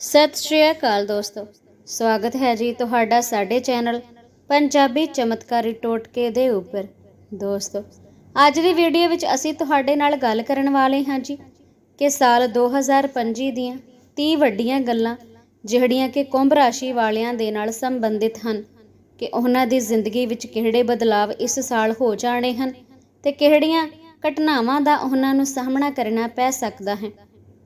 ਸਤਿ ਸ਼੍ਰੀ ਅਕਾਲ ਦੋਸਤੋ। ਸਵਾਗਤ ਹੈ ਜੀ ਤੁਹਾਡਾ ਸਾਡੇ ਚੈਨਲ ਪੰਜਾਬੀ ਚਮਤਕਾਰੀ ਟੋਟਕੇ ਦੇ ਉੱਪਰ। ਦੋਸਤੋ, ਅੱਜ ਦੀ ਵੀਡੀਓ ਵਿੱਚ ਅਸੀਂ ਤੁਹਾਡੇ ਨਾਲ ਗੱਲ ਕਰਨ ਵਾਲੇ ਹਾਂ ਜੀ ਕਿ ਸਾਲ 2025 ਦੀਆਂ 30 ਵੱਡੀਆਂ ਗੱਲਾਂ ਜਿਹੜੀਆਂ ਕਿ ਕੁੰਭ ਰਾਸ਼ੀ ਵਾਲਿਆਂ ਦੇ ਨਾਲ ਸੰਬੰਧਿਤ ਹਨ ਕਿ ਉਹਨਾਂ ਦੀ ਜ਼ਿੰਦਗੀ ਵਿੱਚ ਕਿਹੜੇ ਬਦਲਾਵ ਇਸ ਸਾਲ ਹੋ ਜਾਣੇ ਹਨ ਤੇ ਕਿਹੜੀਆਂ ਘਟਨਾਵਾਂ ਦਾ ਉਹਨਾਂ ਨੂੰ ਸਾਹਮਣਾ ਕਰਨਾ ਪੈ ਸਕਦਾ ਹੈ।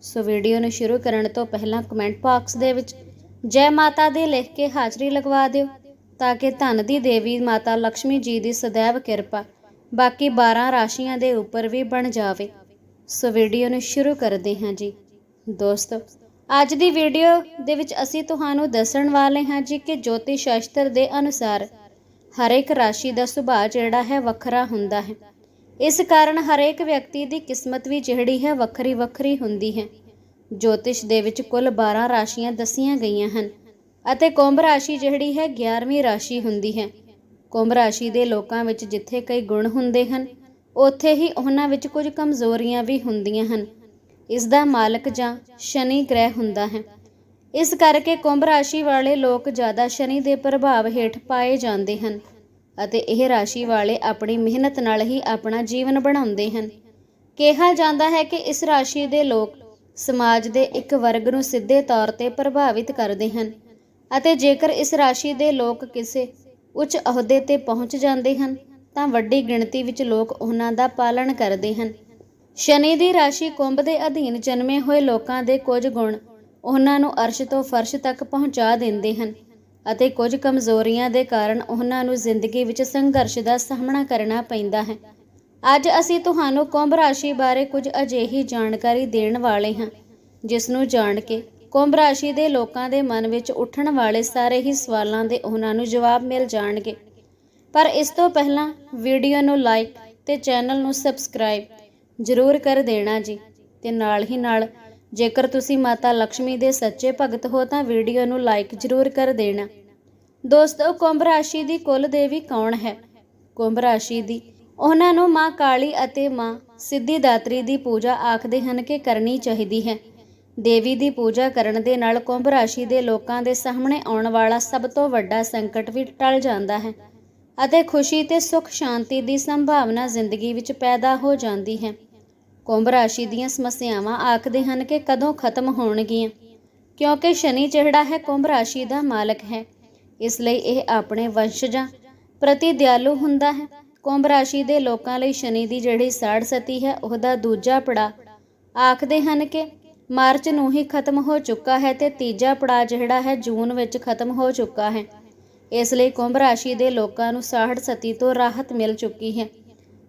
ਸੋ ਵੀਡੀਓ ਨੂੰ ਸ਼ੁਰੂ ਕਰਨ ਤੋਂ ਪਹਿਲਾਂ ਕਮੈਂਟ ਬਾਕਸ ਦੇ ਵਿੱਚ ਜੈ ਮਾਤਾ ਦੇ ਲਿਖ ਕੇ ਹਾਜ਼ਰੀ ਲਗਵਾ ਦਿਓ ਤਾਂ ਕਿ ਧਨ ਦੀ ਦੇਵੀ ਮਾਤਾ ਲక్ష్ਮੀ ਜੀ ਦੀ ਸਦੈਵ ਕਿਰਪਾ ਬਾਕੀ 12 ਰਾਸ਼ੀਆਂ ਦੇ ਉੱਪਰ ਵੀ ਬਣ ਜਾਵੇ। ਸੋ ਵੀਡੀਓ ਨੂੰ ਸ਼ੁਰੂ ਕਰਦੇ ਹਾਂ ਜੀ। ਦੋਸਤੋ, ਅੱਜ ਦੀ ਵੀਡੀਓ ਦੇ ਵਿੱਚ ਅਸੀਂ ਤੁਹਾਨੂੰ ਦੱਸਣ ਵਾਲੇ ਹਾਂ ਜੀ ਕਿ ਜੋਤੀ ਸ਼ਾਸਤਰ ਦੇ ਅਨੁਸਾਰ ਹਰ ਇੱਕ ਰਾਸ਼ੀ ਦਾ ਸੁਭਾਅ ਜਿਹੜਾ ਹੈ ਵੱਖਰਾ ਹੁੰਦਾ ਹੈ। ਇਸ ਕਾਰਨ ਹਰੇਕ ਵਿਅਕਤੀ ਦੀ ਕਿਸਮਤ ਵੀ ਜਿਹੜੀ ਹੈ ਵੱਖਰੀ ਵੱਖਰੀ ਹੁੰਦੀ ਹੈ। ਜੋਤਿਸ਼ ਦੇ ਵਿੱਚ ਕੁੱਲ 12 ਰਾਸ਼ੀਆਂ ਦੱਸੀਆਂ ਗਈਆਂ ਹਨ ਅਤੇ ਕੁੰਭ ਰਾਸ਼ੀ ਜਿਹੜੀ ਹੈ 11ਵੀਂ ਰਾਸ਼ੀ ਹੁੰਦੀ ਹੈ। ਕੁੰਭ ਰਾਸ਼ੀ ਦੇ ਲੋਕਾਂ ਵਿੱਚ ਜਿੱਥੇ ਕਈ ਗੁਣ ਹੁੰਦੇ ਹਨ, ਉੱਥੇ ਹੀ ਉਹਨਾਂ ਵਿੱਚ ਕੁਝ ਕਮਜ਼ੋਰੀਆਂ ਵੀ ਹੁੰਦੀਆਂ ਹਨ। ਇਸ ਦਾ ਮਾਲਕ ਜਾਂ ਸ਼ਨੀ ਗ੍ਰਹਿ ਹੁੰਦਾ ਹੈ। ਇਸ ਕਰਕੇ ਕੁੰਭ ਰਾਸ਼ੀ ਵਾਲੇ ਲੋਕ ਜ਼ਿਆਦਾ ਸ਼ਨੀ ਦੇ ਪ੍ਰਭਾਵ ਹੇਠ ਪਾਏ ਜਾਂਦੇ ਹਨ। ਅਤੇ ਇਹ ਰਾਸ਼ੀ ਵਾਲੇ ਆਪਣੀ ਮਿਹਨਤ ਨਾਲ ਹੀ ਆਪਣਾ ਜੀਵਨ ਬਣਾਉਂਦੇ ਹਨ। ਕਿਹਾ ਜਾਂਦਾ ਹੈ ਕਿ ਇਸ ਰਾਸ਼ੀ ਦੇ ਲੋਕ ਸਮਾਜ ਦੇ ਇੱਕ ਵਰਗ ਨੂੰ ਸਿੱਧੇ ਤੌਰ ਤੇ ਪ੍ਰਭਾਵਿਤ ਕਰਦੇ ਹਨ ਅਤੇ ਜੇਕਰ ਇਸ ਰਾਸ਼ੀ ਦੇ ਲੋਕ ਕਿਸੇ ਉੱਚ ਅਹੁਦੇ ਤੇ ਪਹੁੰਚ ਜਾਂਦੇ ਹਨ, ਤਾਂ ਵੱਡੀ ਗਿਣਤੀ ਵਿੱਚ ਲੋਕ ਉਹਨਾਂ ਦਾ ਪਾਲਣ ਕਰਦੇ ਹਨ। ਸ਼ਨੀ ਦੀ ਰਾਸ਼ੀ ਕੁੰਭ ਦੇ ਅਧੀਨ ਜਨਮੇ ਹੋਏ ਲੋਕਾਂ ਦੇ ਕੁਝ ਗੁਣ ਉਹਨਾਂ ਨੂੰ ਅਰਸ਼ ਤੋਂ ਫਰਸ਼ ਤੱਕ ਪਹੁੰਚਾ ਦਿੰਦੇ ਹਨ। ਅਤੇ ਕੁਝ ਕਮਜ਼ੋਰੀਆਂ ਦੇ ਕਾਰਨ ਉਹਨਾਂ ਨੂੰ ਜ਼ਿੰਦਗੀ ਵਿੱਚ ਸੰਘਰਸ਼ ਦਾ ਸਾਹਮਣਾ ਕਰਨਾ ਪੈਂਦਾ ਹੈ। ਅੱਜ ਅਸੀਂ ਤੁਹਾਨੂੰ ਕੁੰਭ ਰਾਸ਼ੀ ਬਾਰੇ ਕੁਝ ਅਜਿਹੀ ਜਾਣਕਾਰੀ ਦੇਣ ਵਾਲੇ ਹਾਂ, ਜਿਸ ਨੂੰ ਜਾਣ ਕੇ ਕੁੰਭ ਰਾਸ਼ੀ ਦੇ ਲੋਕਾਂ ਦੇ ਮਨ ਵਿੱਚ ਉੱਠਣ ਵਾਲੇ ਸਾਰੇ ਹੀ ਸਵਾਲਾਂ ਦੇ ਉਹਨਾਂ ਨੂੰ ਜਵਾਬ ਮਿਲ ਜਾਣਗੇ। ਪਰ ਇਸ ਤੋਂ ਪਹਿਲਾਂ ਵੀਡੀਓ ਨੂੰ ਲਾਈਕ ਤੇ ਚੈਨਲ ਨੂੰ ਸਬਸਕ੍ਰਾਈਬ ਜ਼ਰੂਰ ਕਰ ਦੇਣਾ ਜੀ ਤੇ ਨਾਲ ਹੀ ਨਾਲ ਜੇਕਰ ਤੁਸੀਂ ਮਾਤਾ ਲక్ష్ਮੀ ਦੇ ਸੱਚੇ ਭਗਤ ਹੋ ਤਾਂ ਵੀਡੀਓ ਨੂੰ ਲਾਈਕ ਜ਼ਰੂਰ ਕਰ ਦੇਣਾ। ਦੋਸਤੋ ਕੁੰਭ ਰਾਸ਼ੀ ਦੀ ਕੁੱਲ ਦੇਵੀ ਕੌਣ ਹੈ? ਕੁੰਭ ਰਾਸ਼ੀ ਦੀ। ਉਹਨਾਂ ਨੂੰ ਮਾਂ ਕਾਲੀ ਅਤੇ ਮਾਂ ਸਿੱਧੀ ਦਾਤਰੀ ਦੀ ਪੂਜਾ ਆਖਦੇ ਹਨ ਕਿ ਕਰਨੀ ਚਾਹੀਦੀ ਹੈ। ਦੇਵੀ ਦੀ ਪੂਜਾ ਕਰਨ ਦੇ ਨਾਲ ਕੁੰਭ ਰਾਸ਼ੀ ਦੇ ਲੋਕਾਂ ਦੇ ਸਾਹਮਣੇ ਆਉਣ ਵਾਲਾ ਸਭ ਤੋਂ ਵੱਡਾ ਸੰਕਟ ਵੀ ਟਲ ਜਾਂਦਾ ਹੈ ਅਤੇ ਖੁਸ਼ੀ ਤੇ ਸੁੱਖ ਸ਼ਾਂਤੀ ਦੀ ਸੰਭਾਵਨਾ ਜ਼ਿੰਦਗੀ ਵਿੱਚ ਪੈਦਾ ਹੋ ਜਾਂਦੀ ਹੈ। ਕੁੰਭ ਰਾਸ਼ੀ ਦੀਆਂ ਸਮੱਸਿਆਵਾਂ ਆਖਦੇ ਹਨ ਕਿ ਕਦੋਂ ਖਤਮ ਹੋਣਗੀਆਂ? ਕਿਉਂਕਿ ਸ਼ਨੀ ਜਿਹੜਾ ਹੈ, ਕੁੰਭ ਰਾਸ਼ੀ ਦਾ ਮਾਲਕ ਹੈ। ਇਸ ਲਈ ਇਹ ਆਪਣੇ ਵੰਸ਼ਜਾਂ ਪ੍ਰਤੀ ਦਿਆਲੂ ਹੁੰਦਾ ਹੈ। ਕੁੰਭ ਰਾਸ਼ੀ ਦੇ ਲੋਕਾਂ ਲਈ ਸ਼ਨੀ ਦੀ ਜਿਹੜੀ ਸਾੜ ਸਤੀ ਹੈ, ਉਹਦਾ ਦੂਜਾ ਪੜਾ ਆਖਦੇ ਹਨ ਕਿ ਮਾਰਚ ਨੂੰ ਹੀ ਖਤਮ ਹੋ ਚੁੱਕਾ ਹੈ ਤੇ ਤੀਜਾ ਪੜਾ ਜਿਹੜਾ ਹੈ, ਜੂਨ ਵਿੱਚ ਖਤਮ ਹੋ ਚੁੱਕਾ ਹੈ। ਇਸ ਲਈ ਕੁੰਭ ਰਾਸ਼ੀ ਦੇ ਲੋਕਾਂ ਨੂੰ ਸਾੜ ਸਤੀ ਤੋਂ ਰਾਹਤ ਮਿਲ ਚੁੱਕੀ ਹੈ।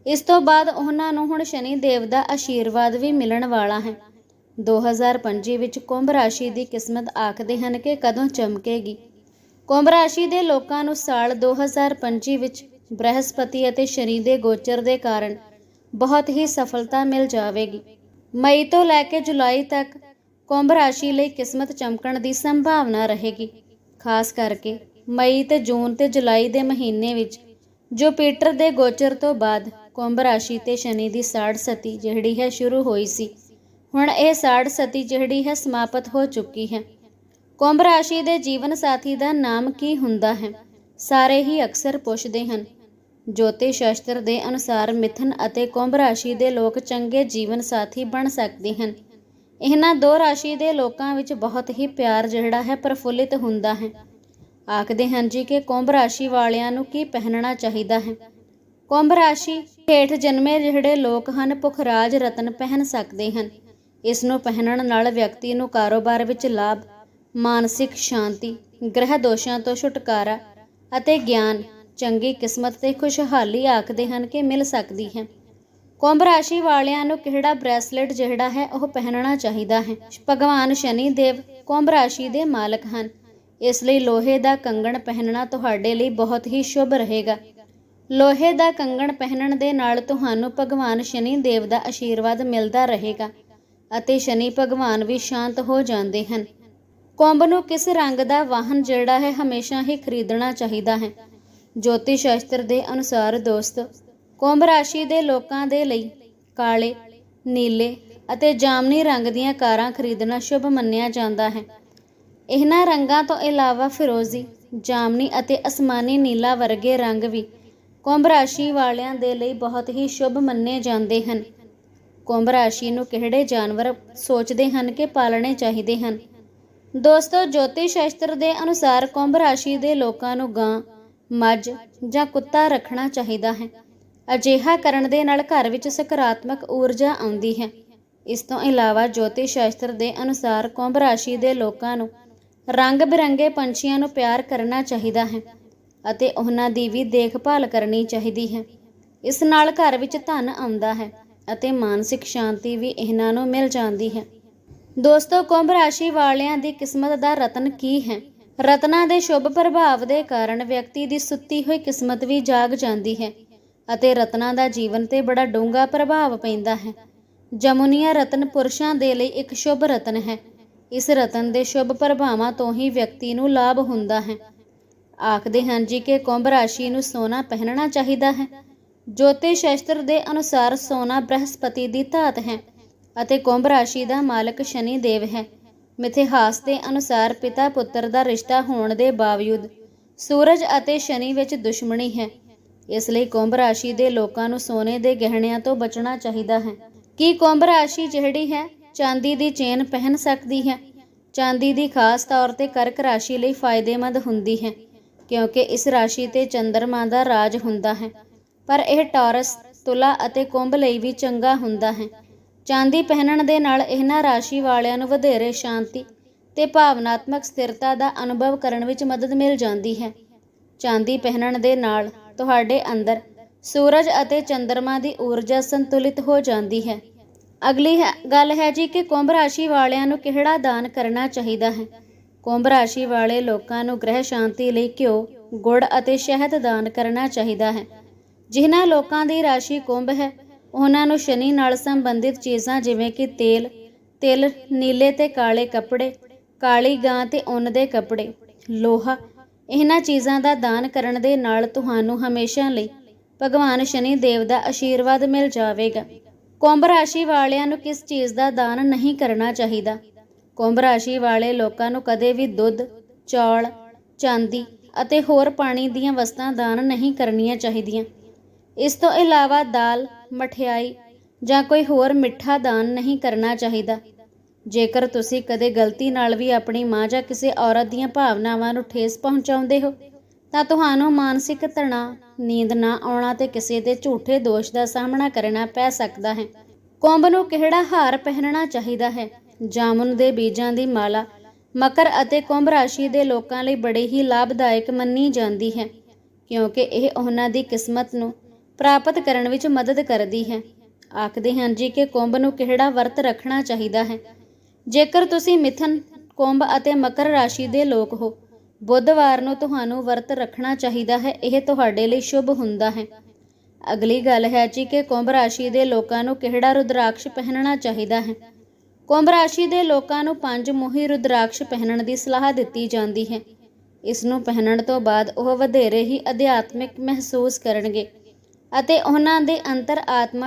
ਇਸ ਤੋਂ ਬਾਅਦ ਉਹਨਾਂ ਨੂੰ ਹੁਣ ਸ਼ਨੀ ਦੇਵ ਦਾ ਆਸ਼ੀਰਵਾਦ ਵੀ ਮਿਲਣ ਵਾਲਾ ਹੈ। 2025 ਵਿੱਚ ਕੁੰਭ ਰਾਸ਼ੀ ਦੀ ਕਿਸਮਤ ਆਖਦੇ ਹਨ ਕਿ ਕਦੋਂ ਚਮਕੇਗੀ? ਕੁੰਭ ਰਾਸ਼ੀ ਦੇ ਲੋਕਾਂ ਨੂੰ ਸਾਲ 2025 ਵਿੱਚ ਬ੍ਰਹਸਪਤੀ ਅਤੇ ਸ਼ਨੀ ਦੇ ਗੋਚਰ ਦੇ ਕਾਰਨ ਬਹੁਤ ਹੀ ਸਫਲਤਾ ਮਿਲ ਜਾਵੇਗੀ। ਮਈ ਤੋਂ ਲੈ ਕੇ ਜੁਲਾਈ ਤੱਕ ਕੁੰਭ ਰਾਸ਼ੀ ਲਈ ਕਿਸਮਤ ਚਮਕਣ ਦੀ ਸੰਭਾਵਨਾ ਰਹੇਗੀ। ਖਾਸ ਕਰਕੇ ਮਈ ਤੇ ਜੂਨ ਤੇ ਜੁਲਾਈ ਦੇ ਮਹੀਨੇ ਵਿੱਚ ਜੁਪੀਟਰ ਦੇ ਗੋਚਰ ਤੋਂ ਬਾਅਦ ਕੁੰਭ ਰਾਸ਼ੀ ਤੇ ਸ਼ਨੀ ਦੀ ਸਾੜ ਸਤੀ ਜਿਹੜੀ ਹੈ ਸ਼ੁਰੂ ਹੋਈ ਸੀ। ਹੁਣ ਇਹ ਸਾੜ ਸਤੀ ਜਿਹੜੀ ਹੈ ਸਮਾਪਤ ਹੋ ਚੁੱਕੀ ਹੈ। ਕੁੰਭ ਰਾਸ਼ੀ ਦੇ ਜੀਵਨ ਸਾਥੀ ਦਾ ਨਾਮ ਕੀ ਹੁੰਦਾ ਹੈ? ਸਾਰੇ ਹੀ ਅਕਸਰ ਪੁੱਛਦੇ ਹਨ। ਜੋਤਿਸ਼ ਸ਼ਾਸਤਰ ਦੇ ਅਨੁਸਾਰ ਮਿਥਨ ਅਤੇ ਕੁੰਭ ਰਾਸ਼ੀ ਦੇ ਲੋਕ ਚੰਗੇ ਜੀਵਨ ਸਾਥੀ ਬਣ ਸਕਦੇ ਹਨ। ਇਹਨਾਂ ਦੋ ਰਾਸ਼ੀ ਦੇ ਲੋਕਾਂ ਵਿੱਚ ਬਹੁਤ ਹੀ ਪਿਆਰ ਜਿਹੜਾ ਹੈ ਪ੍ਰਫੁੱਲਿਤ ਹੁੰਦਾ ਹੈ। ਆਖਦੇ ਹਨ ਜੀ ਕਿ ਕੁੰਭ ਰਾਸ਼ੀ ਵਾਲਿਆਂ ਨੂੰ ਕੀ ਪਹਿਨਣਾ ਚਾਹੀਦਾ ਹੈ? ਕੁੰਭ ਰਾਸ਼ੀ ਹੇਠ ਜਨਮੇ ਜਿਹੜੇ ਲੋਕ ਹਨ ਪੁਖਰਾਜ ਰਤਨ ਪਹਿਨ ਸਕਦੇ ਹਨ। ਇਸ ਨੂੰ ਪਹਿਨਣ ਨਾਲ ਵਿਅਕਤੀ ਨੂੰ ਕਾਰੋਬਾਰ ਵਿੱਚ ਲਾਭ ਮਾਨਸਿਕ ਸ਼ਾਂਤੀ, ਗ੍ਰਹਿ ਦੋਸ਼ਾਂ ਤੋਂ ਛੁਟਕਾਰਾ ਅਤੇ ਗਿਆਨ ਚੰਗੀ ਕਿਸਮਤ ਤੇ ਖੁਸ਼ਹਾਲੀ ਆਖਦੇ ਹਨ ਕਿ ਮਿਲ ਸਕਦੀ ਹੈ। ਕੁੰਭ ਰਾਸ਼ੀ ਵਾਲਿਆਂ ਨੂੰ ਕਿਹੜਾ ਬ੍ਰੈਸਲੇਟ ਜਿਹੜਾ ਹੈ ਉਹ ਪਹਿਨਣਾ ਚਾਹੀਦਾ ਹੈ? ਭਗਵਾਨ ਸ਼ਨੀ ਦੇਵ ਕੁੰਭ ਰਾਸ਼ੀ ਦੇ ਮਾਲਕ ਹਨ। ਇਸ ਲਈ ਲੋਹੇ ਦਾ ਕੰਗਣ ਪਹਿਨਣਾ ਤੁਹਾਡੇ ਲਈ ਬਹੁਤ ਹੀ ਸ਼ੁਭ ਰਹੇਗਾ। ਲੋਹੇ ਦਾ ਕੰਗਣ ਪਹਿਨਣ ਦੇ ਨਾਲ ਤੁਹਾਨੂੰ ਭਗਵਾਨ ਸ਼ਨੀ ਦੇਵ ਦਾ ਆਸ਼ੀਰਵਾਦ ਮਿਲਦਾ ਰਹੇਗਾ ਅਤੇ ਸ਼ਨੀ ਭਗਵਾਨ ਵੀ ਸ਼ਾਂਤ ਹੋ ਜਾਂਦੇ ਹਨ। ਕੁੰਭ ਨੂੰ ਕਿਸ ਰੰਗ ਦਾ ਵਾਹਨ ਜਿਹੜਾ ਹੈ ਹਮੇਸ਼ਾ ਹੀ ਖਰੀਦਣਾ ਚਾਹੀਦਾ ਹੈ? ਜੋਤਿਸ਼ ਸ਼ਾਸਤਰ ਦੇ ਅਨੁਸਾਰ ਦੋਸਤ, ਕੁੰਭ ਰਾਸ਼ੀ ਦੇ ਲੋਕਾਂ ਦੇ ਲਈ ਕਾਲੇ, ਨੀਲੇ ਅਤੇ ਜਾਮਨੀ ਰੰਗ ਦੀਆਂ ਕਾਰਾਂ ਖਰੀਦਣਾ ਸ਼ੁਭ ਮੰਨਿਆ ਜਾਂਦਾ ਹੈ। ਇਹਨਾਂ ਰੰਗਾਂ ਤੋਂ ਇਲਾਵਾ ਫਿਰੋਜ਼ੀ, ਜਾਮਨੀ ਅਤੇ ਅਸਮਾਨੀ ਨੀਲਾ ਵਰਗੇ ਰੰਗ ਵੀ ਕੁੰਭ ਰਾਸ਼ੀ ਵਾਲਿਆਂ ਦੇ ਲਈ ਬਹੁਤ ਹੀ ਸ਼ੁਭ ਮੰਨੇ ਜਾਂਦੇ ਹਨ। ਕੁੰਭ ਰਾਸ਼ੀ ਨੂੰ ਕਿਹੜੇ ਜਾਨਵਰ ਸੋਚਦੇ ਹਨ ਕਿ ਪਾਲਣੇ ਚਾਹੀਦੇ ਹਨ? ਦੋਸਤੋ, ਜੋਤਿਸ਼ ਸ਼ਾਸਤਰ ਦੇ ਅਨੁਸਾਰ ਕੁੰਭ ਰਾਸ਼ੀ ਦੇ ਲੋਕਾਂ ਨੂੰ ਗਾਂ, ਮੱਝ ਜਾਂ ਕੁੱਤਾ ਰੱਖਣਾ ਚਾਹੀਦਾ ਹੈ। ਅਜਿਹਾ ਕਰਨ ਦੇ ਨਾਲ ਘਰ ਵਿੱਚ ਸਕਾਰਾਤਮਕ ਊਰਜਾ ਆਉਂਦੀ ਹੈ। ਇਸ ਤੋਂ ਇਲਾਵਾ ਜੋਤਿਸ਼ ਸ਼ਾਸਤਰ ਦੇ ਅਨੁਸਾਰ ਕੁੰਭ ਰਾਸ਼ੀ ਦੇ ਲੋਕਾਂ ਨੂੰ ਰੰਗ ਬਿਰੰਗੇ ਪੰਛੀਆਂ ਨੂੰ ਪਿਆਰ ਕਰਨਾ ਚਾਹੀਦਾ ਹੈ ਅਤੇ ਉਹਨਾਂ ਦੀ ਵੀ ਦੇਖਭਾਲ ਕਰਨੀ ਚਾਹੀਦੀ ਹੈ। ਇਸ ਨਾਲ ਘਰ ਵਿੱਚ ਧਨ ਆਉਂਦਾ ਹੈ ਅਤੇ ਮਾਨਸਿਕ ਸ਼ਾਂਤੀ ਵੀ ਇਹਨਾਂ ਨੂੰ ਮਿਲ ਜਾਂਦੀ ਹੈ। ਦੋਸਤੋ, ਕੁੰਭ ਰਾਸ਼ੀ ਵਾਲਿਆਂ ਦੀ ਕਿਸਮਤ ਦਾ ਰਤਨ ਕੀ ਹੈ? ਰਤਨਾਂ ਦੇ ਸ਼ੁਭ ਪ੍ਰਭਾਵ ਦੇ ਕਾਰਨ ਵਿਅਕਤੀ ਦੀ ਸੁੱਤੀ ਹੋਈ ਕਿਸਮਤ ਵੀ ਜਾਗ ਜਾਂਦੀ ਹੈ ਅਤੇ ਰਤਨਾਂ ਦਾ ਜੀਵਨ ਤੇ ਬੜਾ ਡੂੰਘਾ ਪ੍ਰਭਾਵ ਪੈਂਦਾ ਹੈ। ਜਮੁਨੀਆ ਰਤਨ ਪੁਰਸ਼ਾਂ ਦੇ ਲਈ ਇੱਕ ਸ਼ੁਭ ਰਤਨ ਹੈ। ਇਸ ਰਤਨ ਦੇ ਸ਼ੁਭ ਪ੍ਰਭਾਵਾਂ ਤੋਂ ਹੀ ਵਿਅਕਤੀ ਨੂੰ ਲਾਭ ਹੁੰਦਾ ਹੈ। ਆਖਦੇ ਹਨ ਜੀ ਕਿ ਕੁੰਭ ਰਾਸ਼ੀ ਨੂੰ ਸੋਨਾ ਪਹਿਨਣਾ ਚਾਹੀਦਾ ਹੈ। ਜੋਤਿਸ਼ ਸ਼ਾਸਤਰ ਦੇ ਅਨੁਸਾਰ ਸੋਨਾ ਬ੍ਰਹਸਪਤੀ ਦੀ ਧਾਤ ਹੈ। ਅਤੇ ਕੁੰਭ ਰਾਸ਼ੀ ਦਾ ਮਾਲਕ ਸ਼ਨੀ ਦੇਵ ਹੈ। ਮਿਥਿਹਾਸ ਦੇ ਅਨੁਸਾਰ ਪਿਤਾ ਪੁੱਤਰ ਦਾ ਰਿਸ਼ਤਾ ਹੋਣ ਦੇ ਬਾਵਜੂਦ ਸੂਰਜ ਅਤੇ ਸ਼ਨੀ ਵਿੱਚ ਦੁਸ਼ਮਣੀ ਹੈ। ਇਸ ਲਈ ਕੁੰਭ ਰਾਸ਼ੀ ਦੇ ਲੋਕਾਂ ਨੂੰ ਸੋਨੇ ਦੇ ਗਹਿਣਿਆਂ ਤੋਂ ਬਚਣਾ ਚਾਹੀਦਾ ਹੈ। ਕੀ ਕੁੰਭ ਰਾਸ਼ੀ ਜਿਹੜੀ ਹੈ, ਚਾਂਦੀ ਦੀ ਚੇਨ ਪਹਿਨ ਸਕਦੀ ਹੈ? ਚਾਂਦੀ ਦੀ ਖਾਸ ਤੌਰ ਤੇ ਕਰਕ ਰਾਸ਼ੀ ਲਈ ਫਾਇਦੇਮੰਦ ਹੁੰਦੀ ਹੈ, ਕਿਉਂਕਿ ਇਸ ਰਾਸ਼ੀ ਤੇ ਚੰਦਰਮਾ ਦਾ ਰਾਜ ਹੁੰਦਾ ਹੈ। ਪਰ ਇਹ ਟੌਰਸ, ਤੁਲਾ ਅਤੇ ਕੁੰਭ ਲਈ ਵੀ ਚੰਗਾ ਹੁੰਦਾ ਹੈ। ਚਾਂਦੀ ਪਹਿਨਣ ਦੇ ਨਾਲ ਇਹਨਾਂ ਰਾਸ਼ੀ ਵਾਲਿਆਂ ਨੂੰ ਵਧੇਰੇ ਸ਼ਾਂਤੀ ਤੇ ਭਾਵਨਾਤਮਕ ਸਥਿਰਤਾ ਦਾ ਅਨੁਭਵ ਕਰਨ ਵਿੱਚ ਮਦਦ ਮਿਲ ਜਾਂਦੀ ਹੈ। ਚਾਂਦੀ ਪਹਿਨਣ ਦੇ ਨਾਲ ਤੁਹਾਡੇ ਅੰਦਰ ਸੂਰਜ ਅਤੇ ਚੰ드ਰਮਾ ਦੀ ਊਰਜਾ ਸੰਤੁਲਿਤ ਹੋ ਜਾਂਦੀ ਹੈ। ਅਗਲੀ ਹੈ, ਗੱਲ ਹੈ ਜੀ ਕਿ ਕੁੰਭ ਰਾਸ਼ੀ ਵਾਲਿਆਂ ਨੂੰ ਕਿਹੜਾ ਦਾਨ ਕਰਨਾ ਚਾਹੀਦਾ ਹੈ? ਕੁੰਭ ਰਾਸ਼ੀ ਵਾਲੇ ਲੋਕਾਂ ਨੂੰ ਗ੍ਰਹਿ ਸ਼ਾਂਤੀ ਲਈ ਘਿਓ, ਗੁੜ ਅਤੇ ਸ਼ਹਿਦ ਦਾਨ ਕਰਨਾ ਚਾਹੀਦਾ ਹੈ। ਜਿਨ੍ਹਾਂ ਲੋਕਾਂ ਦੀ ਰਾਸ਼ੀ ਕੁੰਭ ਹੈ ਉਹਨਾਂ ਨੂੰ ਸ਼ਨੀ ਨਾਲ ਸੰਬੰਧਿਤ ਚੀਜ਼ਾਂ ਜਿਵੇਂ ਕਿ ਤੇਲ, ਤਿਲ, ਨੀਲੇ ਤੇ ਕਾਲੇ ਕੱਪੜੇ, ਕਾਲੀ ਗਾਂ ਤੇ ਉੱਨ ਦੇ ਕੱਪੜੇ, ਲੋਹਾ, ਇਹਨਾਂ ਚੀਜ਼ਾਂ ਦਾ ਦਾਨ ਕਰਨ ਦੇ ਨਾਲ ਤੁਹਾਨੂੰ ਹਮੇਸ਼ਾ ਲਈ ਭਗਵਾਨ ਸ਼ਨੀ ਦੇਵ ਦਾ ਆਸ਼ੀਰਵਾਦ ਮਿਲ ਜਾਵੇਗਾ। ਕੁੰਭ ਰਾਸ਼ੀ ਵਾਲਿਆਂ ਨੂੰ ਕਿਸ ਚੀਜ਼ ਦਾ ਦਾਨ ਨਹੀਂ ਕਰਨਾ ਚਾਹੀਦਾ? ਕੁੰਭ ਰਾਸ਼ੀ ਵਾਲੇ ਲੋਕਾਂ ਨੂੰ ਕਦੇ ਵੀ ਦੁੱਧ, ਚੌਲ, ਚਾਂਦੀ ਅਤੇ ਹੋਰ ਪਾਣੀ ਦੀਆਂ ਵਸਤਾਂ ਦਾਨ ਨਹੀਂ ਕਰਨੀਆਂ ਚਾਹੀਦੀਆਂ। ਇਸ ਤੋਂ ਇਲਾਵਾ ਦਾਲ, ਮਠਿਆਈ ਜਾਂ ਕੋਈ ਹੋਰ ਮਿੱਠਾ ਦਾਨ ਨਹੀਂ ਕਰਨਾ ਚਾਹੀਦਾ। ਜੇਕਰ ਤੁਸੀਂ ਕਦੇ ਗਲਤੀ ਨਾਲ ਵੀ ਆਪਣੀ ਮਾਂ ਜਾਂ ਕਿਸੇ ਔਰਤ ਦੀਆਂ ਭਾਵਨਾਵਾਂ ਨੂੰ ਠੇਸ ਪਹੁੰਚਾਉਂਦੇ ਹੋ, ਤਾਂ ਤੁਹਾਨੂੰ ਮਾਨਸਿਕ ਤਣਾਅ, ਨੀਂਦ ਨਾ ਆਉਣਾ ਤੇ ਕਿਸੇ ਦੇ ਝੂਠੇ ਦੋਸ਼ ਦਾ ਸਾਹਮਣਾ ਕਰਨਾ ਪੈ ਸਕਦਾ ਹੈ। ਕੁੰਭ ਨੂੰ ਕਿਹੜਾ ਹਾਰ ਪਹਿਨਣਾ ਚਾਹੀਦਾ ਹੈ? ਜਾਮੁਨ ਦੇ ਬੀਜਾਂ ਦੀ ਮਾਲਾ ਮਕਰ ਅਤੇ ਕੁੰਭ ਰਾਸ਼ੀ ਦੇ ਲੋਕਾਂ ਲਈ ਬੜੀ ਹੀ ਲਾਭਦਾਇਕ ਮੰਨੀ ਜਾਂਦੀ ਹੈ, ਕਿਉਂਕਿ ਇਹ ਉਹਨਾਂ ਦੀ ਕਿਸਮਤ ਨੂੰ ਪ੍ਰਾਪਤ ਕਰਨ ਵਿੱਚ ਮਦਦ ਕਰਦੀ ਹੈ। ਆਖਦੇ ਹਨ, ਜੀ ਕਿ ਕੁੰਭ ਨੂੰ ਕਿਹੜਾ ਵਰਤ ਰੱਖਣਾ ਚਾਹੀਦਾ ਹੈ? ਜੇਕਰ ਤੁਸੀਂ ਮਿਥਨ, ਕੁੰਭ ਅਤੇ ਮਕਰ ਰਾਸ਼ੀ ਦੇ ਲੋਕ ਹੋ, ਬੁੱਧਵਾਰ ਨੂੰ ਤੁਹਾਨੂੰ ਵਰਤ ਰੱਖਣਾ ਚਾਹੀਦਾ ਹੈ, ਇਹ ਤੁਹਾਡੇ ਲਈ ਸ਼ੁਭ ਹੁੰਦਾ ਹੈ। ਅਗਲੀ ਗੱਲ ਹੈ, ਜੀ ਕਿ ਕੁੰਭ ਰਾਸ਼ੀ ਦੇ ਲੋਕਾਂ ਨੂੰ ਕਿਹੜਾ ਰੁਦਰਾਕਸ਼ ਪਹਿਨਣਾ ਚਾਹੀਦਾ ਹੈ? ਕੁੰਭ ਰਾਸ਼ੀ ਦੇ ਲੋਕਾਂ ਨੂੰ ਪੰਜ ਮੋਹੀ ਰੁਦਰਾਕਸ਼ ਪਹਿਨਣ ਦੀ ਸਲਾਹ ਦਿੱਤੀ ਜਾਂਦੀ ਹੈ। ਇਸ ਨੂੰ ਪਹਿਨਣ ਤੋਂ ਬਾਅਦ ਉਹ ਵਧੇਰੇ ਹੀ ਅਧਿਆਤਮਿਕ ਮਹਿਸੂਸ ਕਰਨਗੇ। ਅਤੇ ਉਹਨਾਂ ਦੇ ਅੰਤਰ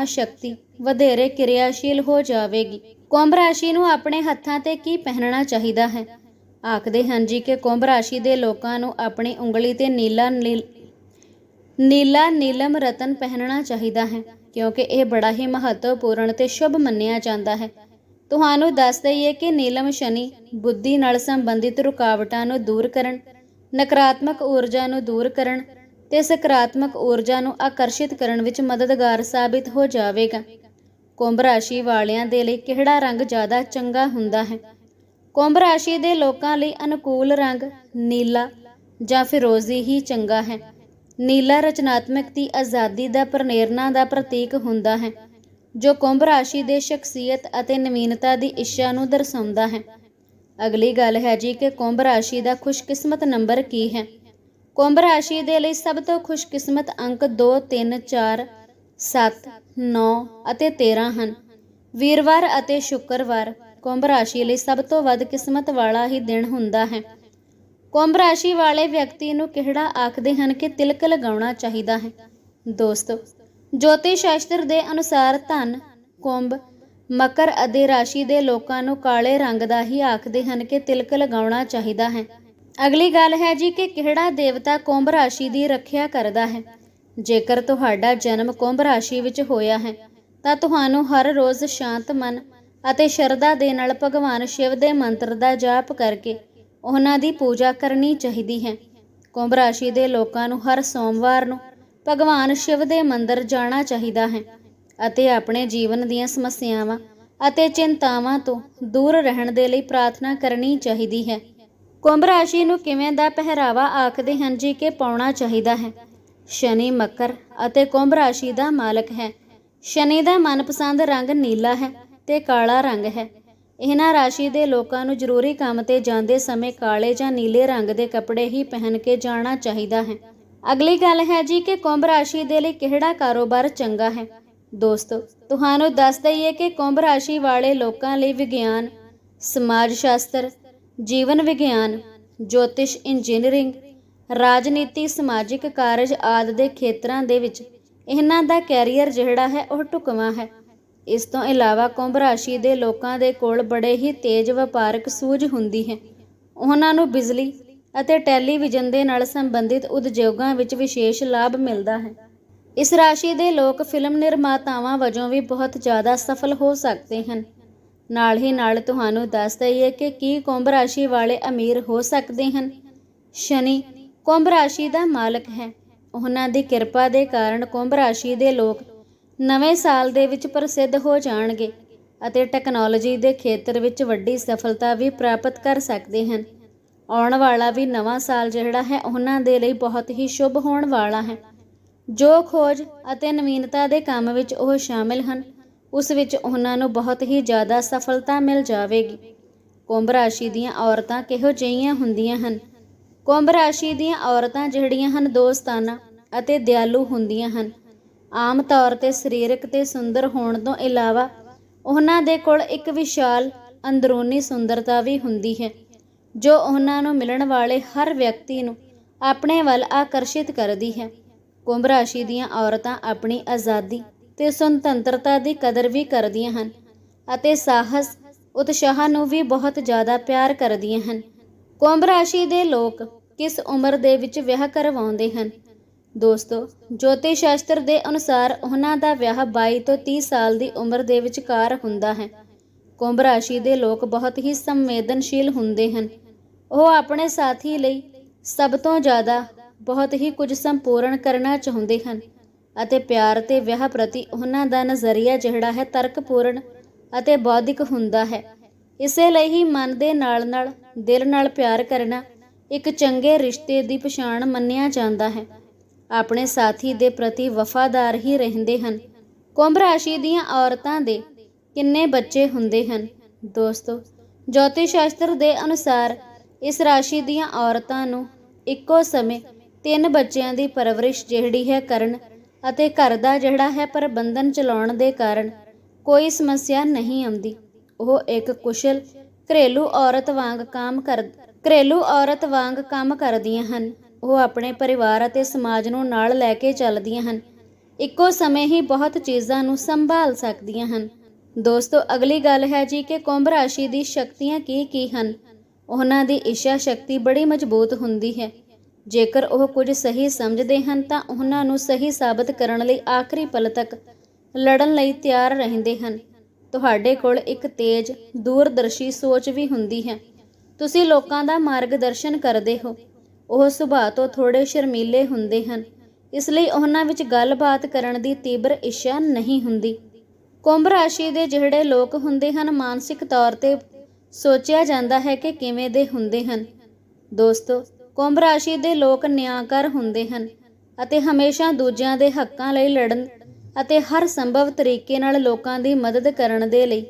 ਸ਼ਕਤੀ ਵਧੇਰੇ ਕਿਰਿਆਸ਼ੀਲ ਹੋ ਜਾਵੇਗੀ। ਕੁੰਭ ਰਾਸ਼ੀ ਨੂੰ ਆਪਣੇ ਹੱਥਾਂ ਤੇ ਕੀ ਪਹਿਨਣਾ ਚਾਹੀਦਾ ਹੈ? ਆਖਦੇ ਹਨ ਜੀ ਕਿ ਕੁੰਭ ਰਾਸ਼ੀ ਦੇ ਲੋਕਾਂ ਨੂੰ ਆਪਣੀ ਉਂਗਲੀ ਤੇ ਨੀਲਾ ਨੀਲਾ ਨੀਲਮ ਰਤਨ ਪਹਿਨਣਾ ਚਾਹੀਦਾ ਹੈ, ਕਿਉਂਕਿ ਇਹ ਬੜਾ ਹੀ ਮਹੱਤਵਪੂਰਨ ਤੇ ਸ਼ੁਭ ਮੰਨਿਆ ਜਾਂਦਾ ਹੈ। ਤੁਹਾਨੂੰ ਦੱਸ ਦਈਏ ਕਿ ਨੀਲਮ ਸ਼ਨੀ ਬੁੱਧੀ ਨਾਲ ਸੰਬੰਧਿਤ ਰੁਕਾਵਟਾਂ ਨੂੰ ਦੂਰ ਕਰਨ, ਨਕਾਰਾਤਮਕ ਊਰਜਾ ਨੂੰ ਦੂਰ ਕਰਨ ਤੇ ਸਕਾਰਾਤਮਕ ਊਰਜਾ ਨੂੰ ਆਕਰਸ਼ਿਤ ਕਰਨ ਵਿੱਚ ਮਦਦਗਾਰ ਸਾਬਿਤ ਹੋ ਜਾਵੇਗਾ। ਕੁੰਭ ਰਾਸ਼ੀ ਵਾਲਿਆਂ ਦੇ ਲਈ ਕਿਹੜਾ ਰੰਗ ਜ਼ਿਆਦਾ ਚੰਗਾ ਹੁੰਦਾ ਹੈ? ਕੁੰਭ ਰਾਸ਼ੀ ਦੇ ਲੋਕਾਂ ਲਈ ਅਨੁਕੂਲ ਰੰਗ ਨੀਲਾ ਜਾਂ ਫਿਰੋਜ਼ੀ ਹੀ ਚੰਗਾ ਹੈ। ਨੀਲਾ ਰਚਨਾਤਮਕ ਦੀ ਆਜ਼ਾਦੀ ਦਾ ਪ੍ਰੇਰਣਾ ਦਾ ਪ੍ਰਤੀਕ ਹੁੰਦਾ ਹੈ, ਜੋ ਕੁੰਭ ਰਾਸ਼ੀ ਦੇ ਸ਼ਖਸੀਅਤ ਅਤੇ ਨਵੀਨਤਾ ਦੀ ਇੱਛਾ ਨੂੰ ਦਰਸਾਉਂਦਾ ਹੈ। ਅਗਲੀ ਗੱਲ ਹੈ ਜੀ ਕਿ ਕੁੰਭ ਰਾਸ਼ੀ ਦਾ ਖੁਸ਼ਕਿਸਮਤ ਨੰਬਰ ਕੀ ਹੈ? ਕੁੰਭ ਰਾਸ਼ੀ ਦੇ ਲਈ ਸਭ ਤੋਂ ਖੁਸ਼ਕਿਸਮਤ ਅੰਕ 2 3 4 7 9 ਅਤੇ 13 ਹਨ। ਵੀਰਵਾਰ ਅਤੇ ਸ਼ੁੱਕਰਵਾਰ ਕੁੰਭ ਰਾਸ਼ੀ ਲਈ ਸਭ ਤੋਂ ਵੱਧ ਕਿਸਮਤ ਵਾਲਾ ਹੀ ਦਿਨ ਹੁੰਦਾ ਹੈ। ਕੁੰਭ ਰਾਸ਼ੀ ਵਾਲੇ ਵਿਅਕਤੀ ਨੂੰ ਕਿਹੜਾ ਆਖਦੇ ਹਨ ਕਿ ਤਿਲਕ ਲਗਾਉਣਾ ਚਾਹੀਦਾ ਹੈ? ਦੋਸਤੋ, ਜੋਤਿਸ਼ ਸ਼ਾਸਤਰ ਦੇ ਅਨੁਸਾਰ ਧਨ, ਕੁੰਭ, ਮਕਰ ਅਤੇ ਰਾਸ਼ੀ ਦੇ ਲੋਕਾਂ ਨੂੰ ਕਾਲੇ ਰੰਗ ਦਾ ਹੀ ਆਖਦੇ ਹਨ ਕਿ ਤਿਲਕ ਲਗਾਉਣਾ ਚਾਹੀਦਾ ਹੈ। ਅਗਲੀ ਗੱਲ ਹੈ ਜੀ ਕਿ ਕਿਹੜਾ ਦੇਵਤਾ ਕੁੰਭ ਰਾਸ਼ੀ ਦੀ ਰੱਖਿਆ ਕਰਦਾ ਹੈ? ਜੇਕਰ ਤੁਹਾਡਾ ਜਨਮ ਕੁੰਭ ਰਾਸ਼ੀ ਵਿੱਚ ਹੋਇਆ ਹੈ, ਤਾਂ ਤੁਹਾਨੂੰ ਹਰ ਰੋਜ਼ ਸ਼ਾਂਤ ਮਨ ਅਤੇ ਸ਼ਰਧਾ ਦੇ ਨਾਲ ਭਗਵਾਨ ਸ਼ਿਵ ਦੇ ਮੰਤਰ ਦਾ ਜਾਪ ਕਰਕੇ ਉਹਨਾਂ ਦੀ ਪੂਜਾ ਕਰਨੀ ਚਾਹੀਦੀ ਹੈ। ਕੁੰਭ ਰਾਸ਼ੀ ਦੇ ਲੋਕਾਂ ਨੂੰ ਹਰ ਸੋਮਵਾਰ ਨੂੰ ਭਗਵਾਨ ਸ਼ਿਵ ਦੇ ਮੰਦਿਰ ਜਾਣਾ ਚਾਹੀਦਾ ਹੈ ਅਤੇ ਆਪਣੇ ਜੀਵਨ ਦੀਆਂ ਸਮੱਸਿਆਵਾਂ ਅਤੇ ਚਿੰਤਾਵਾਂ ਤੋਂ ਦੂਰ ਰਹਿਣ ਦੇ ਲਈ ਪ੍ਰਾਰਥਨਾ ਕਰਨੀ ਚਾਹੀਦੀ ਹੈ। ਕੁੰਭ ਰਾਸ਼ੀ ਨੂੰ ਕਿਵੇਂ ਦਾ ਪਹਿਰਾਵਾ ਆਖਦੇ ਹਨ ਜੀ ਕਿ ਪਾਉਣਾ ਚਾਹੀਦਾ ਹੈ? ਸ਼ਨੀ ਮਕਰ ਅਤੇ ਕੁੰਭ ਰਾਸ਼ੀ ਦਾ ਮਾਲਕ ਹੈ। ਸ਼ਨੀ ਦਾ ਮਨਪਸੰਦ ਰੰਗ ਨੀਲਾ ਹੈ ਤੇ ਕਾਲਾ ਰੰਗ ਹੈ। ਇਹਨਾਂ ਰਾਸ਼ੀ ਦੇ ਲੋਕਾਂ ਨੂੰ ਜ਼ਰੂਰੀ ਕੰਮ ਤੇ ਜਾਂਦੇ ਸਮੇਂ ਕਾਲੇ ਜਾਂ ਨੀਲੇ ਰੰਗ ਦੇ ਕੱਪੜੇ ਹੀ ਪਹਿਨ ਕੇ ਜਾਣਾ ਚਾਹੀਦਾ ਹੈ। ਅਗਲੀ ਗੱਲ ਹੈ ਜੀ ਕਿ ਕੁੰਭ ਰਾਸ਼ੀ ਦੇ ਲਈ ਕਿਹੜਾ ਕਾਰੋਬਾਰ ਚੰਗਾ ਹੈ? ਦੋਸਤੋ, ਤੁਹਾਨੂੰ ਦੱਸ ਦਈਏ ਕਿ ਕੁੰਭ ਰਾਸ਼ੀ ਵਾਲੇ ਲੋਕਾਂ ਲਈ ਵਿਗਿਆਨ ਸਮਾਜ ਸ਼ਾਸਤਰ ਜੀਵਨ ਵਿਗਿਆਨ, ਜੋਤਿਸ਼ ਇੰਜੀਨੀਅਰਿੰਗ, ਰਾਜਨੀਤੀ, ਸਮਾਜਿਕ ਕਾਰਜ ਆਦਿ ਦੇ ਖੇਤਰਾਂ ਦੇ ਵਿੱਚ ਇਹਨਾਂ ਦਾ ਕੈਰੀਅਰ ਜਿਹੜਾ ਹੈ ਉਹ ਢੁਕਵਾਂ ਹੈ। ਇਸ ਤੋਂ ਇਲਾਵਾ ਕੁੰਭ ਰਾਸ਼ੀ ਦੇ ਲੋਕਾਂ ਦੇ ਕੋਲ ਬੜੇ ਹੀ ਤੇਜ਼ ਵਪਾਰਕ ਸੂਝ ਹੁੰਦੀ ਹੈ। ਉਹਨਾਂ ਨੂੰ ਬਿਜਲੀ ਅਤੇ ਟੈਲੀਵਿਜ਼ਨ ਦੇ ਨਾਲ ਸੰਬੰਧਿਤ ਉਦਯੋਗਾਂ ਵਿੱਚ ਵਿਸ਼ੇਸ਼ ਲਾਭ ਮਿਲਦਾ ਹੈ। ਇਸ ਰਾਸ਼ੀ ਦੇ ਲੋਕ ਫਿਲਮ ਨਿਰਮਾਤਾਵਾਂ ਵਜੋਂ ਵੀ ਬਹੁਤ ਜ਼ਿਆਦਾ ਸਫਲ ਹੋ ਸਕਦੇ ਹਨ। ਨਾਲ ਹੀ ਨਾਲ ਤੁਹਾਨੂੰ ਦੱਸ ਦਈਏ ਕਿ ਕੀ ਕੁੰਭ ਰਾਸ਼ੀ ਵਾਲੇ ਅਮੀਰ ਹੋ ਸਕਦੇ ਹਨ? ਸ਼ਨੀ, ਕੁੰਭ ਰਾਸ਼ੀ ਦਾ ਮਾਲਕ ਹੈ। ਉਹਨਾਂ ਦੀ ਕਿਰਪਾ ਦੇ ਕਾਰਨ ਕੁੰਭ ਰਾਸ਼ੀ ਦੇ ਲੋਕ ਨਵੇਂ ਸਾਲ ਦੇ ਵਿੱਚ ਪ੍ਰਸਿੱਧ ਹੋ ਜਾਣਗੇ ਅਤੇ ਟੈਕਨੋਲੋਜੀ ਦੇ ਖੇਤਰ ਵਿੱਚ ਵੱਡੀ ਸਫਲਤਾ ਵੀ ਪ੍ਰਾਪਤ ਕਰ ਸਕਦੇ ਹਨ। ਆਉਣ ਵਾਲਾ ਵੀ ਨਵਾਂ ਸਾਲ ਜਿਹੜਾ ਹੈ, ਉਹਨਾਂ ਦੇ ਲਈ ਬਹੁਤ ਹੀ ਸ਼ੁਭ ਹੋਣ ਵਾਲਾ ਹੈ। ਜੋ ਖੋਜ ਅਤੇ ਨਵੀਨਤਾ ਦੇ ਕੰਮ ਵਿੱਚ ਉਹ ਸ਼ਾਮਿਲ ਹਨ। ਉਸ ਵਿੱਚ ਉਹਨਾਂ ਨੂੰ ਬਹੁਤ ਹੀ ਜ਼ਿਆਦਾ ਸਫਲਤਾ ਮਿਲ ਜਾਵੇਗੀ। ਕੁੰਭ ਰਾਸ਼ੀ ਦੀਆਂ ਔਰਤਾਂ ਕਿਹੋ ਜਿਹੀਆਂ ਹੁੰਦੀਆਂ ਹਨ? ਕੁੰਭ ਰਾਸ਼ੀ ਦੀਆਂ ਔਰਤਾਂ ਜਿਹੜੀਆਂ ਹਨ, ਦੋਸਤਾਨਾ ਅਤੇ ਦਿਆਲੂ ਹੁੰਦੀਆਂ ਹਨ। ਆਮ ਤੌਰ ਤੇ ਸਰੀਰਕ ਤੇ ਸੁੰਦਰ ਹੋਣ ਤੋਂ ਇਲਾਵਾ ਉਹਨਾਂ ਦੇ ਕੋਲ ਇੱਕ ਵਿਸ਼ਾਲ ਅੰਦਰੂਨੀ ਸੁੰਦਰਤਾ ਵੀ ਹੁੰਦੀ ਹੈ, ਜੋ ਉਹਨਾਂ ਨੂੰ ਮਿਲਣ ਵਾਲੇ ਹਰ ਵਿਅਕਤੀ ਨੂੰ ਆਪਣੇ ਵੱਲ ਆਕਰਸ਼ਿਤ ਕਰਦੀ ਹੈ। ਕੁੰਭ ਰਾਸ਼ੀ ਦੀਆਂ ਔਰਤਾਂ ਆਪਣੀ ਆਜ਼ਾਦੀ ਤੇ ਸੁਤੰਤਰਤਾ ਦੀ ਕਦਰ ਵੀ ਕਰਦੀਆਂ ਹਨ ਅਤੇ ਸਾਹਸ ਉਤਸ਼ਾਹ ਨੂੰ ਵੀ ਬਹੁਤ ਜ਼ਿਆਦਾ ਪਿਆਰ ਕਰਦੀਆਂ ਹਨ। ਕੁੰਭ ਰਾਸ਼ੀ ਦੇ ਲੋਕ ਕਿਸ ਉਮਰ ਦੇ ਵਿੱਚ ਵਿਆਹ ਕਰਵਾਉਂਦੇ ਹਨ? ਦੋਸਤੋ ਜੋਤਿਸ਼ ਸ਼ਾਸਤਰ ਦੇ ਅਨੁਸਾਰ ਉਹਨਾਂ ਦਾ ਵਿਆਹ 22 ਤੋਂ 30 ਸਾਲ ਦੀ ਉਮਰ ਦੇ ਵਿਚਕਾਰ ਹੁੰਦਾ ਹੈ। ਕੁੰਭ ਰਾਸ਼ੀ ਦੇ ਲੋਕ ਬਹੁਤ ਹੀ ਸੰਵੇਦਨਸ਼ੀਲ ਹੁੰਦੇ ਹਨ। ਉਹ ਆਪਣੇ ਸਾਥੀ ਲਈ ਸਭ ਤੋਂ ਜ਼ਿਆਦਾ ਬਹੁਤ ਹੀ ਕੁਝ ਸੰਪੂਰਨ ਕਰਨਾ ਚਾਹੁੰਦੇ ਹਨ। ਅਤੇ ਪਿਆਰ ਤੇ ਵਿਆਹ ਪ੍ਰਤੀ ਉਹਨਾਂ ਦਾ ਨਜ਼ਰੀਆ ਜਿਹੜਾ ਹੈ ਤਰਕਪੂਰਨ ਅਤੇ ਬੌਧਿਕ ਹੁੰਦਾ ਹੈ। ਇਸੇ ਲਈ ਹੀ ਮਨ ਦੇ ਨਾਲ-ਨਾਲ, ਦਿਲ ਨਾਲ ਪਿਆਰ ਕਰਨਾ ਇੱਕ ਚੰਗੇ ਰਿਸ਼ਤੇ ਦੀ ਪਛਾਣ ਮੰਨਿਆ ਜਾਂਦਾ ਹੈ। ਆਪਣੇ ਸਾਥੀ ਦੇ ਪ੍ਰਤੀ ਵਫਾਦਾਰ ਹੀ ਰਹਿੰਦੇ ਹਨ। ਕੁੰਭ ਰਾਸ਼ੀ ਦੀਆਂ ਔਰਤਾਂ ਦੇ ਕਿੰਨੇ ਬੱਚੇ ਹੁੰਦੇ ਹਨ? ਦੋਸਤੋ ਜੋਤਿਸ਼ ਸ਼ਾਸਤਰ ਦੇ ਅਨੁਸਾਰ ਇਸ ਰਾਸ਼ੀ ਦੀਆਂ ਔਰਤਾਂ ਨੂੰ ਇੱਕੋ ਸਮੇਂ ਤਿੰਨ ਬੱਚਿਆਂ ਦੀ ਪਰਵਰਿਸ਼ ਜਿਹੜੀ ਹੈ ਕਰਨ ਅਤੇ ਘਰ ਦਾ ਜਿਹੜਾ ਹੈ ਪ੍ਰਬੰਧਨ ਚਲਾਉਣ ਦੇ ਕਾਰਨ ਕੋਈ ਸਮੱਸਿਆ ਨਹੀਂ ਆਉਂਦੀ। ਉਹ ਇੱਕ ਕੁਸ਼ਲ, ਘਰੇਲੂ ਔਰਤ ਵਾਂਗ ਕੰਮ ਕਰ, ਘਰੇਲੂ ਔਰਤ ਵਾਂਗ ਕੰਮ ਕਰਦੀਆਂ ਹਨ। ਉਹ ਆਪਣੇ ਪਰਿਵਾਰ ਅਤੇ ਸਮਾਜ ਨੂੰ ਨਾਲ ਲੈ ਕੇ ਚੱਲਦੀਆਂ ਹਨ। ਇੱਕੋ ਸਮੇਂ ਹੀ ਬਹੁਤ ਚੀਜ਼ਾਂ ਨੂੰ ਸੰਭਾਲ ਸਕਦੀਆਂ ਹਨ। ਦੋਸਤੋ, ਅਗਲੀ ਗੱਲ ਹੈ ਜੀ ਕਿ ਕੁੰਭ ਰਾਸ਼ੀ ਦੀ ਸ਼ਕਤੀਆਂ ਕੀ ਕੀ ਹਨ? ਉਹਨਾਂ ਦੀ ਇੱਛਾ ਸ਼ਕਤੀ ਬੜੀ ਮਜ਼ਬੂਤ ਹੁੰਦੀ ਹੈ। ਜੇਕਰ ਉਹ ਕੁਝ ਸਹੀ ਸਮਝਦੇ ਹਨ ਤਾਂ ਉਹਨਾਂ ਨੂੰ ਸਹੀ ਸਾਬਤ ਕਰਨ ਲਈ ਆਖਰੀ ਪਲ ਤੱਕ ਲੜਨ ਲਈ ਤਿਆਰ ਰਹਿੰਦੇ ਹਨ। ਤੁਹਾਡੇ ਕੋਲ ਇੱਕ ਤੇਜ਼, ਦੂਰਦਰਸ਼ੀ ਸੋਚ ਵੀ ਹੁੰਦੀ ਹੈ। ਤੁਸੀਂ ਲੋਕਾਂ ਦਾ ਮਾਰਗਦਰਸ਼ਨ ਕਰਦੇ ਹੋ। ਉਹ ਸੁਭਾਅ ਤੋਂ ਥੋੜੇ ਸ਼ਰਮੀਲੇ ਹੁੰਦੇ ਹਨ। ਇਸ ਲਈ ਉਹਨਾਂ ਵਿੱਚ ਗੱਲਬਾਤ ਕਰਨ ਦੀ ਤੀਬਰ ਇੱਛਾ ਨਹੀਂ ਹੁੰਦੀ। ਕੁੰਭ ਰਾਸ਼ੀ ਦੇ ਜਿਹੜੇ ਲੋਕ ਹੁੰਦੇ ਹਨ, ਮਾਨਸਿਕ ਤੌਰ ਤੇ ਸੋਚਿਆ ਜਾਂਦਾ ਹੈ ਕਿ ਕਿਵੇਂ ਦੇ ਹੁੰਦੇ ਹਨ। ਦੋਸਤੋ ਕੁੰਭ ਰਾਸ਼ੀ ਦੇ ਲੋਕ ਨਿਆਂਕਾਰ ਹੁੰਦੇ ਹਨ ਅਤੇ ਹਮੇਸ਼ਾ ਦੂਜਿਆਂ ਦੇ ਹੱਕਾਂ ਲਈ ਲੜਨ ਅਤੇ ਹਰ ਸੰਭਵ ਤਰੀਕੇ ਨਾਲ ਲੋਕਾਂ ਦੀ ਮਦਦ ਕਰਨ ਦੇ ਲਈ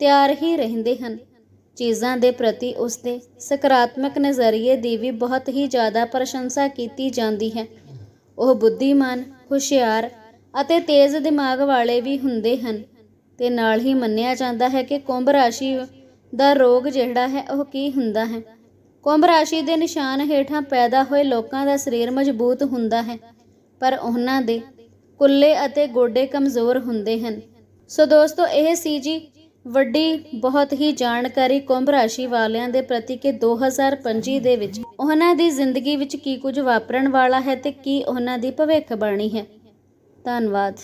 ਤਿਆਰ ਹੀ ਰਹਿੰਦੇ ਹਨ। ਚੀਜ਼ਾਂ ਦੇ ਪ੍ਰਤੀ ਉਸਦੇ ਸਕਾਰਾਤਮਕ ਨਜ਼ਰੀਏ ਦੀ ਵੀ ਬਹੁਤ ਹੀ ਜ਼ਿਆਦਾ ਪ੍ਰਸ਼ੰਸਾ ਕੀਤੀ ਜਾਂਦੀ ਹੈ। ਉਹ ਬੁੱਧੀਮਾਨ, ਹੁਸ਼ਿਆਰ ਅਤੇ ਤੇਜ਼ ਦਿਮਾਗ ਵਾਲੇ ਵੀ ਹੁੰਦੇ ਹਨ। ਤੇ ਨਾਲ ਹੀ ਮੰਨਿਆ ਜਾਂਦਾ ਹੈ ਕਿ ਕੁੰਭ ਰਾਸ਼ੀ ਦਾ ਰੋਗ ਜਿਹੜਾ ਹੈ ਉਹ ਕੀ ਹੁੰਦਾ ਹੈ? ਕੁੰਭ ਰਾਸ਼ੀ ਦੇ ਨਿਸ਼ਾਨ ਹੇਠਾਂ ਪੈਦਾ ਹੋਏ ਲੋਕਾਂ ਦਾ ਸਰੀਰ ਮਜ਼ਬੂਤ ਹੁੰਦਾ ਹੈ, ਪਰ ਉਹਨਾਂ ਦੇ ਕੁੱਲੇ ਅਤੇ ਗੋਡੇ ਕਮਜ਼ੋਰ ਹੁੰਦੇ ਹਨ। ਸੋ ਦੋਸਤੋ, ਇਹ ਸੀ ਜੀ ਵੱਡੀ, ਬਹੁਤ ਹੀ ਜਾਣਕਾਰੀ ਕੁੰਭ ਰਾਸ਼ੀ ਵਾਲਿਆਂ ਦੇ ਪ੍ਰਤੀ ਕਿ 2025 ਦੇ ਵਿੱਚ ਉਹਨਾਂ ਦੀ ਜ਼ਿੰਦਗੀ ਵਿੱਚ ਕੀ ਕੁਝ ਵਾਪਰਨ ਵਾਲਾ ਹੈ ਤੇ ਕੀ ਉਹਨਾਂ ਦੀ ਭਵਿੱਖਬਾਣੀ ਹੈ। ਧੰਨਵਾਦ।